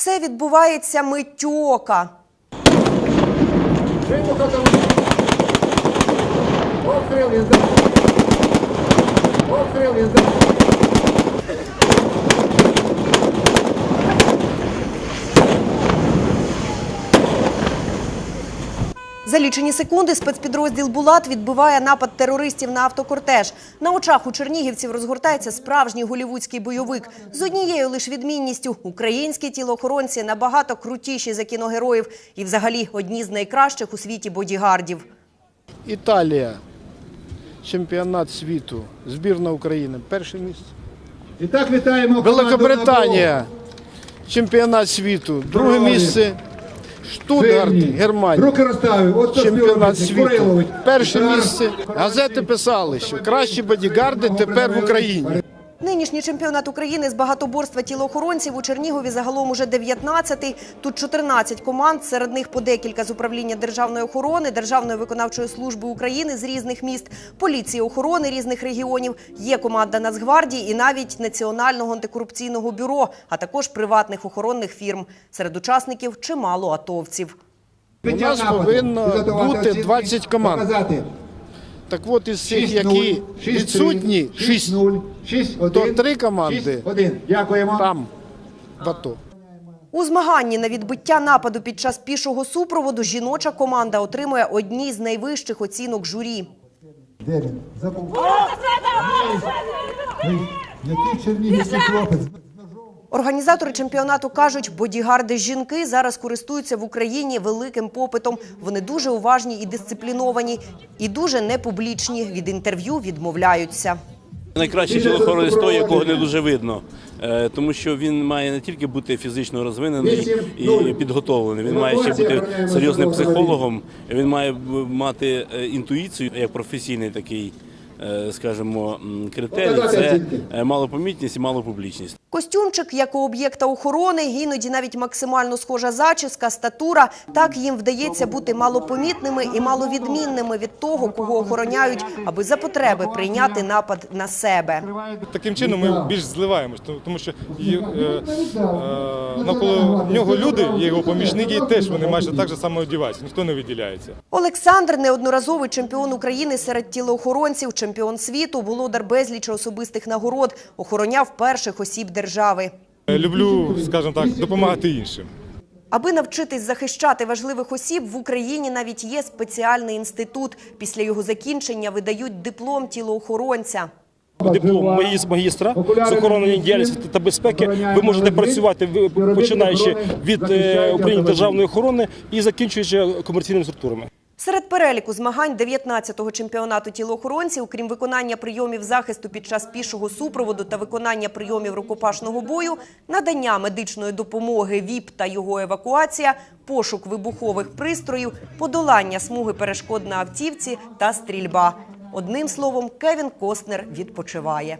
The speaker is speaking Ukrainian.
все відбувається миттєока. Обстріл із Обстріл із За лічені секунди спецпідрозділ Булат відбиває напад терористів на автокортеж. На очах у чернігівців розгортається справжній голівудський бойовик з однією лише відмінністю: українські тілоохоронці набагато крутіші за кіногероїв і, взагалі, одні з найкращих у світі бодігардів. Італія. Чемпіонат світу. Збірна України. Перше місце. І так вітаємо Великобританія. Чемпіонат світу. Друге місце. Штутгарт, Германія. Чемпіонат світу. Перше місце. Газети писали, що кращі бодігарди тепер в Україні. Нинішній чемпіонат України з багатоборства тілоохоронців у Чернігові загалом уже 19-й. Тут 14 команд, серед них по декілька з управління державної охорони, Державної виконавчої служби України з різних міст, поліції охорони різних регіонів. Є команда Нацгвардії і навіть Національного антикорупційного бюро, а також приватних охоронних фірм. Серед учасників чимало атовців. У нас повинно бути 20 команд. Так от із цих, які відсутні, 6 6-0, То три команди. 6-1. Дякуємо. там в АТО. У змаганні на відбиття нападу під час пішого супроводу жіноча команда отримує одні з найвищих оцінок журі. Де? Забув. Який чернігівський хлопець? Організатори чемпіонату кажуть, бодігарди жінки зараз користуються в Україні великим попитом. Вони дуже уважні і дисципліновані, і дуже непублічні. Від інтерв'ю відмовляються. Найкращий тілохоронець той, якого не дуже видно, Е, тому що він має не тільки бути фізично розвинений і підготовлений, він має ще бути серйозним психологом. Він має мати е, інтуїцію як професійний такий, скажімо, критерій. Це е, малопомітність і малопублічність. Костюмчик, як у об'єкта охорони, іноді навіть максимально схожа зачіска, статура. Так їм вдається бути малопомітними і маловідмінними від того, кого охороняють, аби за потреби прийняти напад на себе. Таким чином ми більш зливаємось, тому- що і, е, е, навколо нього люди, його помічники теж вони майже так же само одягаються, ніхто не виділяється. Олександр неодноразовий чемпіон України серед тілоохоронців, чемпіон світу, володар безлічі особистих нагород, охороняв перших осіб держави. Е, Люблю, скажімо так, допомагати іншим. Аби навчитись захищати важливих осіб, в Україні навіть є спеціальний інститут. Після його закінчення видають диплом тілоохоронця. диплом магіс- магістра з охорони діяльності та безпеки. Ви можете працювати ви- починаючи від е, управління державної охорони і закінчуючи комерційними структурами. Серед переліку змагань 19-го чемпіонату тілоохоронців, крім виконання прийомів захисту під час пішого супроводу та виконання прийомів рукопашного бою, надання медичної допомоги ВІП та його евакуація, пошук вибухових пристроїв, подолання смуги перешкод на автівці та стрільба. Одним словом, Кевін Костнер відпочиває.